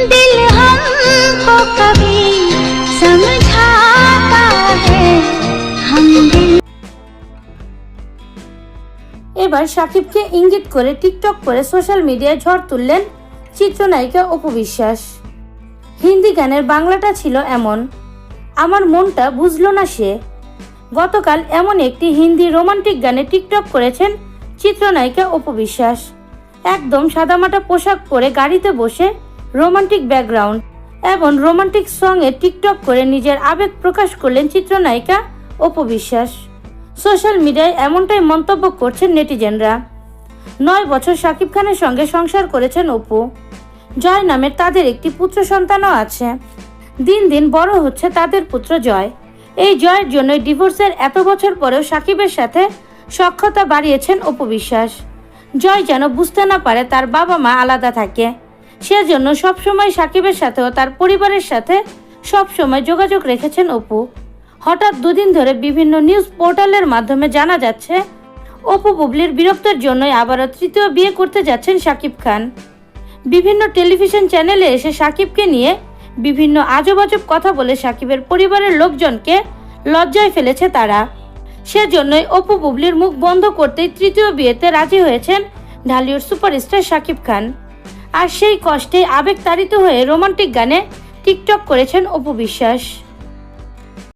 दिल हमको कभी समझाता है हम दिल এবার সাকিবকে ইঙ্গিত করে টিকটক করে সোশ্যাল মিডিয়ায় ঝড় তুললেন চিত্রনায়িকা অপু বিশ্বাস হিন্দি গানের বাংলাটা ছিল এমন আমার মনটা বুঝলো না সে গতকাল এমন একটি হিন্দি রোমান্টিক গানে টিকটক করেছেন চিত্রনায়িকা অপু বিশ্বাস একদম সাদামাটা পোশাক পরে গাড়িতে বসে রোমান্টিক ব্যাকগ্রাউন্ড এবং রোমান্টিক সঙ্গে টিকটক করে নিজের আবেগ প্রকাশ করলেন চিত্রনায়িকা অপবিশ্বাস সোশ্যাল মিডিয়ায় এমনটাই মন্তব্য করছেন নেটিজেনরা। নয় বছর শাকিব খানের সঙ্গে সংসার করেছেন অপু। জয় নামের তাদের একটি পুত্র সন্তানও আছে। দিন দিন বড় হচ্ছে তাদের পুত্র জয়। এই জয়ের জন্যই ডিভোর্সের এত বছর পরেও সাকিবের সাথে সখ্যতা বাড়িয়েছেন অপু বিশ্বাস। জয় যেন বুঝতে না পারে তার বাবা মা আলাদা থাকে। সেজন্য সবসময় সাকিবের সাথেও তার পরিবারের সাথে সবসময় যোগাযোগ রেখেছেন অপু। হঠাৎ দুদিন ধরে বিভিন্ন নিউজ পোর্টালের মাধ্যমে জানা যাচ্ছে, অপু বুবলির বিরক্তের জন্যই আবারও তৃতীয় বিয়ে করতে যাচ্ছেন সাকিব খান। বিভিন্ন টেলিভিশন চ্যানেলে এসে সাকিবকে নিয়ে বিভিন্ন আজব আজব কথা বলে সাকিবের পরিবারের লোকজনকে লজ্জায় ফেলেছে তারা। সেজন্যই অপু বুবলির মুখ বন্ধ করতেই তৃতীয় বিয়েতে রাজি হয়েছেন ঢালিউড সুপারস্টার সাকিব খান। আর সেই কষ্টে আবেগ তাড়িত হয়ে রোমান্টিক গানে টিকটক করেছেন অপু বিশ্বাস।